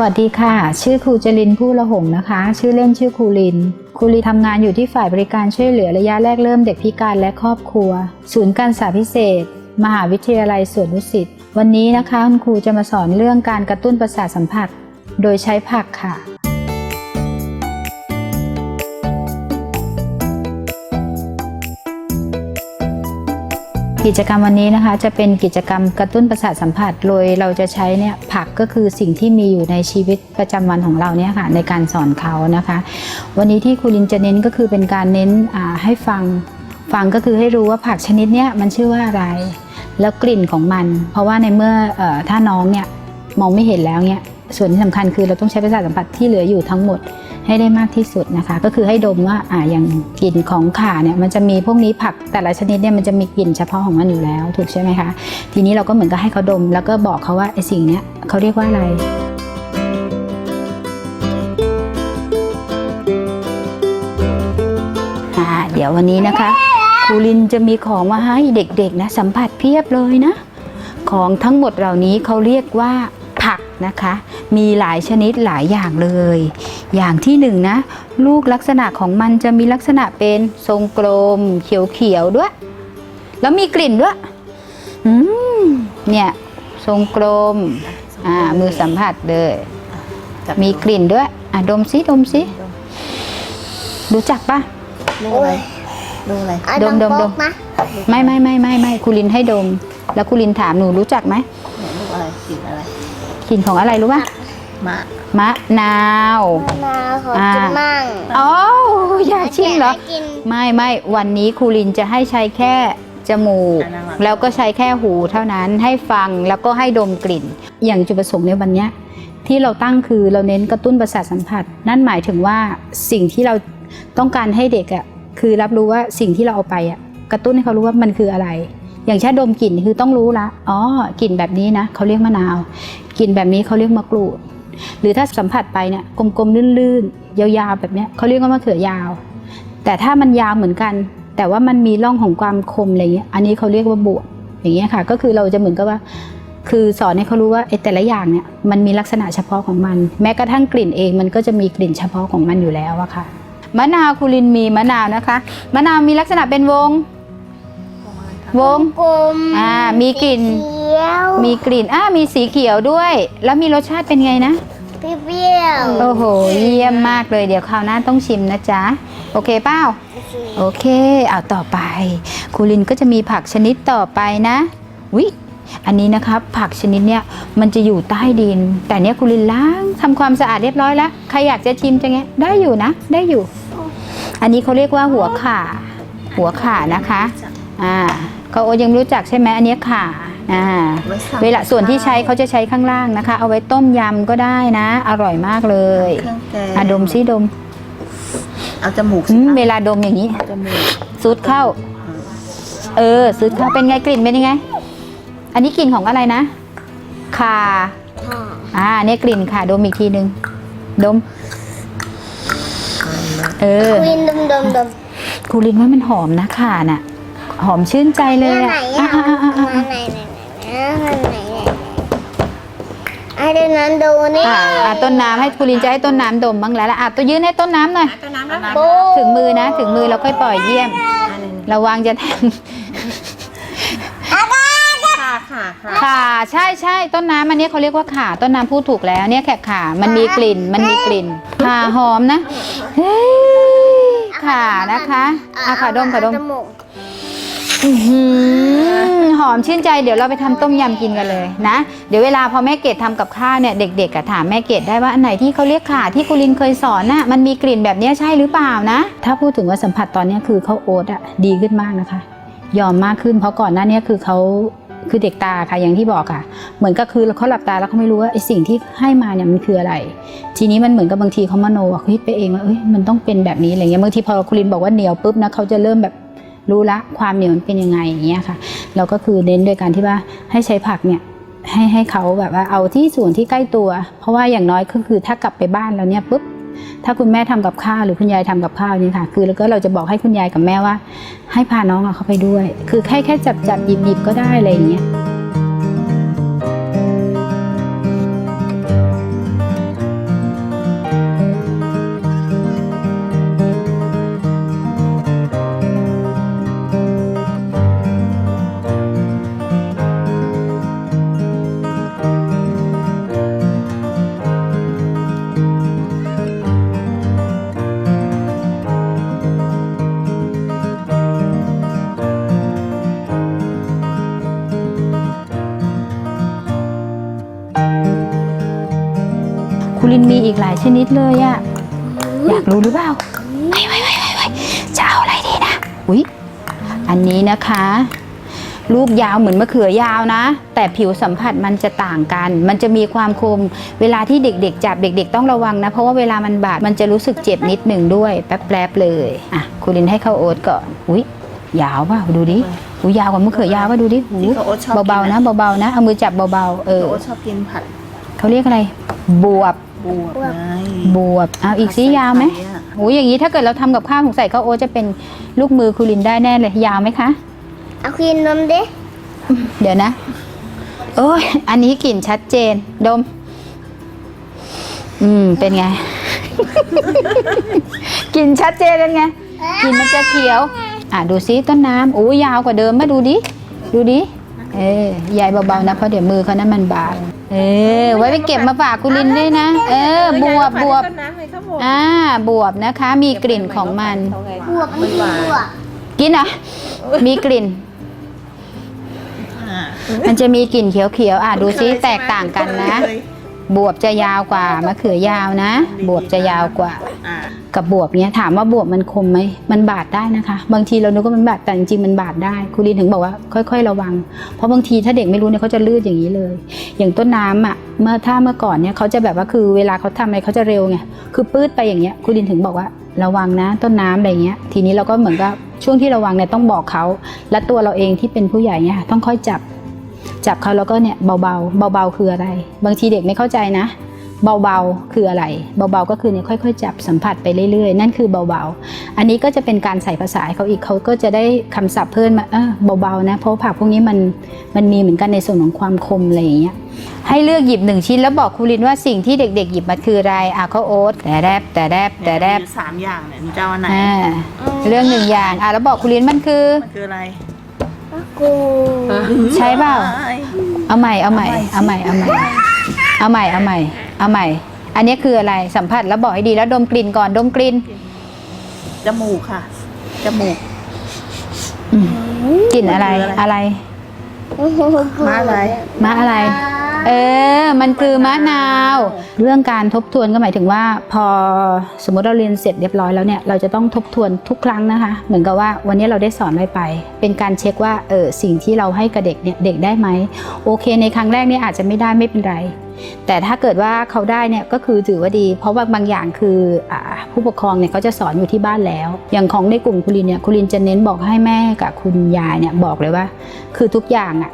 วัสดีค่ะ ชื่อครูจรินผู้ละหงนะคะ ชื่อเล่นชื่อครูลิน ครูลินทำงานอยู่ที่ฝ่ายบริการช่วยเหลือระยะแรกเริ่มเด็กพิการและครอบครัว ศูนย์การศึกษาพิเศษ มหาวิทยาลัยสวนดุสิต วันนี้นะคะคุณครูจะมาสอนเรื่องการกระตุ้นประสาทสัมผัส โดยใช้ผักค่ะ กิจกรรมวันนี้นะคะจะเป็นกิจกรรมกระตุ้นประสาทสัมผัสโดยเราจะใช้เนี่ยผักก็คือสิ่งที่มีอยู่ในชีวิตประจำวันของเราเนี่ยค่ะในการสอนเขานะคะ วันนี้ที่ครูลินจะเน้นก็คือเป็นการเน้นอ่าให้ฟังฟังก็คือให้รู้ว่าผักชนิดเนี้ยมันชื่อว่าอะไรแล้วกลิ่นของมัน เพราะว่าในเมื่ออถ้าน้องเนี่ยมองไม่เห็นแล้วเนี่ยส่วนที่สำคัญคือเราต้องใช้ประสาทสัมผัสที่เหลืออยู่ทั้งหมด ให้ได้มากที่สุดนะคะ ก็คือให้ดมว่าอ่าอย่างกลิ่นของข่าเนี่ยมันจะมีพวกนี้ผักแต่ละชนิดเนี่ยมันจะมีกลิ่นเฉพาะของมันอยู่แล้วถูกใช่ไหมคะ ทีนี้เราก็เหมือนกับให้เขาดม แล้วก็บอกเขาว่าไอ้สิ่งเนี้ยเขาเรียกว่าอะไรอ่าเดี๋ยววันนี้นะคะครูลินจะมีของมาให้เด็กๆนะสัมผัสเพียบเลยนะ ของทั้งหมดเหล่านี้เขาเรียกว่า นะคะ มีหลายชนิดหลายอย่างเลย อย่างที่หนึ่งนะ ลูกลักษณะของมันจะมีลักษณะเป็นทรงกลม เขียวๆด้วย แล้วมีกลิ่นด้วยอืมเนี่ย ทรงกลมอ่ามือสัมผัสเลยมีกลิ่นด้วย อะดมซิดมซิรู้จักปะดูอะไรดูอะไรเอาดมดมโป๊กดมนะไม่ไม่ไม่ไม่ไม่ครูลินให้ดม แล้วครูลินถามหนูรู้จักไหมเนี่ยลูกอะไรกลิ่นอะไร กลิ่นของอะไรรู้ป่ะมะมะนาว มะนาวขออ่ากินมั่งอ๋ออยากชิมเหรอให้กินไม่ไม่วันนี้ครูลินจะให้ใช้แค่จมูก แล้วก็ใช้แค่หูเท่านั้นให้ฟังแล้วก็ให้ดมกลิ่น อย่างจุดประสงค์ในวันเนี้ยที่เราตั้งคือเราเน้นกระตุ้นประสาทสัมผัส นั่นหมายถึงว่าสิ่งที่เราต้องการให้เด็กอะ่ะคือรับรู้ว่าสิ่งที่เราเอาไปอะ่ะกระตุ้นให้เขารู้ว่ามันคืออะไร อย่างเช่นดมกลิ่นคือต้องรู้ละอ๋อกลิ่นแบบนี้นะเขาเรียกมะนาว กลิ่นแบบนี้เขาเรียกมะกรูด หรือถ้าสัมผัสไปเนี่ยกลมๆลื่นๆ ยาวๆ แบบเนี้ยเขาเรียกว่ามะเขือยาว แต่ถ้ามันยาวเหมือนกัน แต่ว่ามันมีร่องของความคมอะไรเงี้ยอันนี้เขาเรียกว่าบวกอย่างเงี้ยค่ะ ก็คือเราจะเหมือนกับว่า คือสอนให้เขารู้ว่าไอ้แต่ละอย่างเนี่ยมันมีลักษณะเฉพาะของมัน แม้กระทั่งกลิ่นเองมันก็จะมีกลิ่นเฉพาะของมันอยู่แล้วอะค่ะมะนาวคูลินมีมะนาวนะคะมะนาวมีลักษณะเป็นวง วงกลมอ่ามีกลิ่นเขียวมีกลิ่นอ่ามีสีเขียวด้วย แล้วมีรสชาติเป็นไงนะเปรี้ยวโอ้โหเยี่ยมมากเลยเดี๋ยวคราวหน้าต้องชิมนะจ๊ะโอเคเป้าโอเคเอาต่อไปครูลินก็จะมีผักชนิดต่อไปนะวิอันนี้นะครับผักชนิดเนี้ยมันจะอยู่ใต้ดิน แต่เนี้ยครูลินล้างทำความสะอาดเรียบร้อยแล้วใครอยากจะชิมจะไงได้อยู่นะ ได้อยู่ อันนี้เขาเรียกว่าหัวข่า หัวข่านะคะอ่าเขาโอยังรู้จักใช่ไหมอันเนี้ยข่า อ่าไว้สั่งเวลาส่วนที่ใช้เขาจะใช้ข้างล่างนะคะ เอาไว้ต้มยำก็ได้นะ อร่อยมากเลยเครื่องแกงอะดมซิดมเอาจมูกอืสิมคะเวลาดมอย่างนี้จมูกซูดเข้า เออซูดเข้าเป็นไงกลิ่นเป็นยังไง อันนี้กลิ่นของอะไรนะข่าค่ะอ่าเนี่ยกลิ่นค่ะดมอีกทีนึงดม เออควินดมดมดมครูลินว่ามันหอมนะข่าน่ะ หอมชื่นใจเลยเนี่ยอะไหนอะอะอะอะอะมาไหนไหนไหน ไอ้เดี๋ยวนั้นดูนี่อะอะต้นน้ำให้ครูลินจะให้ต้นน้ำดมบ้างแล้วละอะตัวยืนให้ต้นน้ำหน่อย ต้นน้ำแล้วปูถึงมือนะ ถึงมือเราค่อยปล่อยเยี่ยม ระวังจะแทงค่ะค่ะค่ะขาใช่ใช่ต้นน้ำอันนี้เขาเรียกว่าขาต้นน้ำพูดถูกแล้วเนี่ยแขกขามันมีกลิ่น มันมีกลิ่นขาหอมนะเฮ้ยขานะคะอะขาดมขาดมจมูก อื้อหือ อมชื่นใจเดี๋ยวเราไปทำต้มยำกินกันเลยนะ เดี๋ยวเวลาพอแม่เกดทำกับข้าวเนี่ยเด็กๆอะถามแม่เกดได้ว่าอันไหนที่เขาเรียกขาที่กุลินเคยสอนน่ะมันมีกลิ่นแบบนี้ใช่หรือเปล่านะ ถ้าพูดถึงว่าสัมผัสตอนนี้คือเขาโอ๊ตอะดีขึ้นมากนะคะ ยอมมากขึ้นเพราะก่อนหน้านี้คือเขาคือเด็กตาค่ะอย่างที่บอกค่ะ เหมือนก็คือเขาหลับตาแล้วเขาไม่รู้ว่าไอ้สิ่งที่ให้มาเนี่ยมันคืออะไร ทีนี้มันเหมือนกับบางทีเขามโนอะเขาคิดไปเองว่าเอ้ยมันต้องเป็นแบบนี้อะไรเงี้ยบางทีพอคุณลินบอกว่าเหนียวปุ๊บนะเขาจะเริ่มแบบ รู้ละความเหนียวมันเป็นยังไงอย่างเงี้ยค่ะ เราก็คือเน้นโดยการที่ว่าให้ใช้ผักเนี่ยให้ให้เขาแบบว่าเอาที่ส่วนที่ใกล้ตัว เพราะว่าอย่างน้อยก็คือถ้ากลับไปบ้านแล้วเนี่ยปุ๊บถ้าคุณแม่ทำกับข้าวหรือคุณยายทำกับข้าวนี่ค่ะ คือแล้วก็เราจะบอกให้คุณยายกับแม่ว่า ให้พาน้องเขาไปด้วย คือแค่แค่จับจับหยิบหยิบก็ได้อะไรอย่างเงี้ย ชนิดเลยอะอยากรู้หรือเปล่าไว้ไว้ไว้ไว้ไว้จะเอาอะไรดีนะอุ๊ยอันนี้นะคะ ลูกยาวเหมือนมะเขือยาวนะ แต่ผิวสัมผัสมันจะต่างกัน มันจะมีความคม เวลาที่เด็กๆจับเด็ก ๆ ต้องระวังนะ เพราะว่าเวลามันบาดมันจะรู้สึกเจ็บนิดหนึ่งด้วย แป๊บๆเลยอะคูลินให้เข้าโอ๊ตก่อนอุ๊ยยาวป่ะดูดิอุ๊ยยาวกว่ามะเขือยาวป่ะดูดิอุ๊ที่ยเขาโอ๊ตชอบเบาๆนะเบาๆนะเอามือจับเบาๆเอเอออโอ๊ตชอบกินผัดเขาเรียกอะไรบวบ บวบไงบวบเอาอีกซิยาวไหมผัดใส่ข่อะโอ้ยอย่างนี้ถ้าเกิดเราทำกับข้าวสงสัยข้าวโอ๊ตจะเป็นลูกมือคูลินได้แน่เลยยาวไหมคะเอาครีมนมดิเดี๋ยวนะโอ้ยอันนี้กลิ่นชัดเจนดม อืมเป็นไงกลิ่นชัดเจนเป็นไงกลิ่นมันจะเขียว อะดูซิต้นน้ำโอ้ยยาวกว่าเดิมมาดูดิดูดิเออยายเบาๆนะเพราะเดี๋ยวมือเขานั้นมันบาด เออ ไว้ไปเก็บมาฝากคุณลินด้วยนะ เออ บวบบวบต้นน้ำเลยครับผมอ่า บวบนะคะ มีกลิ่นของมัน บวกมันบวกกินเหรอะ มีกลิ่นอ่ามันจะมีกลิ่นเขียวๆ อะ ดูซิแตกต่างกันนะเคยบวบจะยาวกว่ามะเขือยาวนะ บวบจะยาวกว่าอ่า กับบวบเนี้ยถามว่าบวบมันคมไหมมันบาดได้นะคะ บางทีเรานึกว่ามันบาดแต่จริงๆมันบาดได้ครูลินถึงบอกว่าค่อย ๆ ระวัง เพราะบางทีถ้าเด็กไม่รู้เนี่ยเขาจะลื่นอย่างนี้เลย อย่างต้นน้ำอะเมื่อถ้าเมื่อก่อนเนี่ยเขาจะแบบว่าคือเวลาเขาทำอะไรเขาจะเร็วไงคือปื้ดไปอย่างเงี้ยครูลินถึงบอกว่าระวังนะต้นน้ำอะไรเงี้ย ทีนี้เราก็เหมือนกับช่วงที่ระวังเนี่ยต้องบอกเขา และตัวเราเองที่เป็นผู้ใหญ่เนี่ยต้องค่อยจับจับเขาแล้วก็เนี่ยเบาๆเบาๆคืออะไร บางทีเด็กไม่เข้าใจนะ เบาๆคืออะไร เบาๆก็คือเนี่ยค่อย ๆ จับสัมผัสไปเรื่อยๆ นั่นคือเบาๆ อันนี้ก็จะเป็นการใส่ภาษาให้เขาอีกเขาก็จะได้คำศัพท์เพิ่มมาเออเบาๆนะเพราะผักพวกนี้มันมันมีเหมือนกันในส่วนของความคมอะไรอย่างเงี้ยให้เลือกหยิบหนึ่งชิ้นแล้วบอกครูลินว่าสิ่งที่เด็ก ๆ หยิบมาคืออะไรอะเขาโอ๊ตแต่แรบแต่แรบแต่แรบมีอยู่สามอย่างเนี่ยหนูจะเอาอันไหนอ่าเรื่องหนึ่งอย่างอะแล้วบอกครูลินมันคือมันคืออะไรกูใช่เปล่าใช่เอาใหม่เอาใหม่เอาใหม่เอาใหม่เอาใหม่เอาใหม่ เอาใหม่ อันนี้คืออะไรสัมผัสแล้วบอกให้ดีแล้วดมกลิ่นก่อนดมกลิ่นจมูกค่ะจมูกอืมกลิ่นอะไรอะไร มาอะไรมะอะไร เออ มันคือมะนาว เรื่องการทบทวนก็หมายถึงว่า พอสมมติเราเรียนเสร็จเรียบร้อยแล้วเนี่ย เราจะต้องทบทวนทุกครั้งนะคะ เหมือนกับว่าวันนี้เราได้สอนอะไรไป เป็นการเช็คว่า เออ สิ่งที่เราให้กับเด็กเนี่ย เด็กได้ไหม โอเค ในครั้งแรกเนี่ยอาจจะไม่ได้ไม่เป็นไร แต่ถ้าเกิดว่าเขาได้เนี่ยก็คือถือว่าดี เพราะว่าบางอย่างคืออาผู้ปกครองเนี่ยเขาจะสอนอยู่ที่บ้านแล้ว อย่างของในกลุ่มคุรินเนี่ยคุรินจะเน้นบอกให้แม่กับคุณยายเนี่ยบอกเลยว่า คือทุกอย่างอะ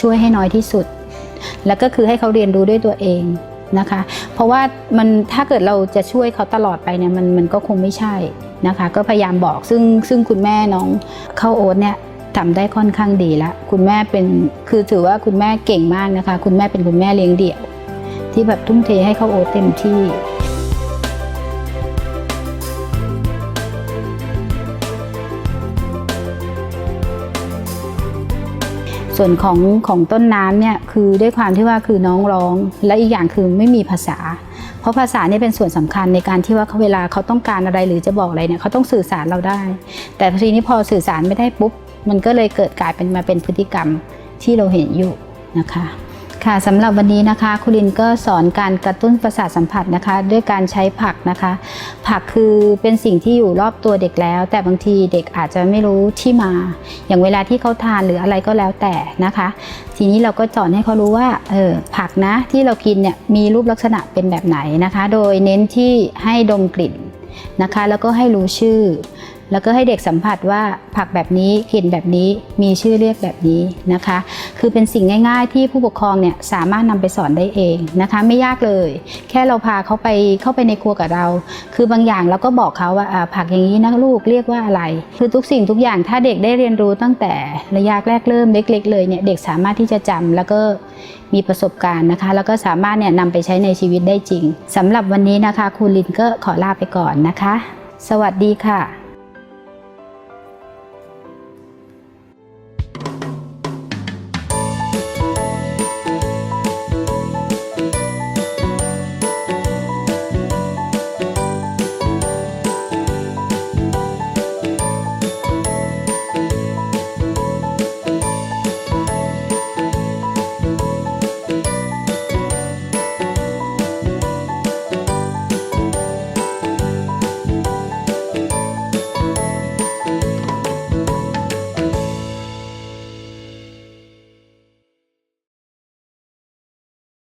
ช่วยให้น้อยที่สุด แล้วก็คือให้เขาเรียนรู้ด้วยตัวเองนะคะ เพราะว่ามันถ้าเกิดเราจะช่วยเขาตลอดไปเนี่ยมันมันก็คงไม่ใช่นะคะ ก็พยายามบอกซึ่งซึ่งคุณแม่น้องเข้าโอ๊ตเนี่ยทำได้ค่อนข้างดีละคุณแม่เป็นคือถือว่าคุณแม่เก่งมากนะคะ คุณแม่เป็นคุณแม่เลี้ยงเดี่ยว ที่แบบทุ่มเทให้เข้าโอ๊ตเต็มที่ ส่วนของของต้นน้ำเนี่ยคือด้วยความที่ว่าคือน้องร้อง และอีกอย่างคือไม่มีภาษา เพราะภาษาเนี่ยเป็นส่วนสำคัญในการที่ว่าเขาเวลาเขาต้องการอะไรหรือจะบอกอะไรเนี่ยเขาต้องสื่อสารเราได้ แต่ทีนี้พอสื่อสารไม่ได้ปุ๊บมันก็เลยเกิดกลายเป็นมาเป็นพฤติกรรมที่เราเห็นอยู่นะคะ ค่ะสำหรับวันนี้นะคะคุรินก็สอนการกระตุ้นประสาทสัมผัสนะคะ ด้วยการใช้ผักนะคะ ผักคือเป็นสิ่งที่อยู่รอบตัวเด็กแล้ว แต่บางทีเด็กอาจจะไม่รู้ที่มา อย่างเวลาที่เขาทานหรืออะไรก็แล้วแต่นะคะ ทีนี้เราก็สอนให้เขารู้ว่าเออผักนะที่เรากินเนี่ยมีรูปลักษณะเป็นแบบไหนนะคะ โดยเน้นที่ให้ดมกลิ่นนะคะ แล้วก็ให้รู้ชื่อ แล้วก็ให้เด็กสัมผัสว่าผักแบบนี้กลิ่นแบบนี้มีชื่อเรียกแบบนี้นะคะ คือเป็นสิ่งง่าย ๆ ที่ผู้ปกครองเนี่ยสามารถนำไปสอนได้เองนะคะ ไม่ยากเลย แค่เราพาเขาไปเข้าไปในครัวกับเรา คือบางอย่างเราก็บอกเขาว่าผักอย่างนี้นะลูกเรียกว่าอะไร คือทุกสิ่งทุกอย่างถ้าเด็กได้เรียนรู้ตั้งแต่ระยะแรกเริ่มเล็ก ๆ เลยเนี่ยเด็กสามารถที่จะจำแล้วก็มีประสบการณ์นะคะ แล้วก็สามารถเนี่ยนำไปใช้ในชีวิตได้จริงสำหรับวันนี้นะคะครูลินก็ขอลาไปก่อนนะคะ สวัสดีค่ะ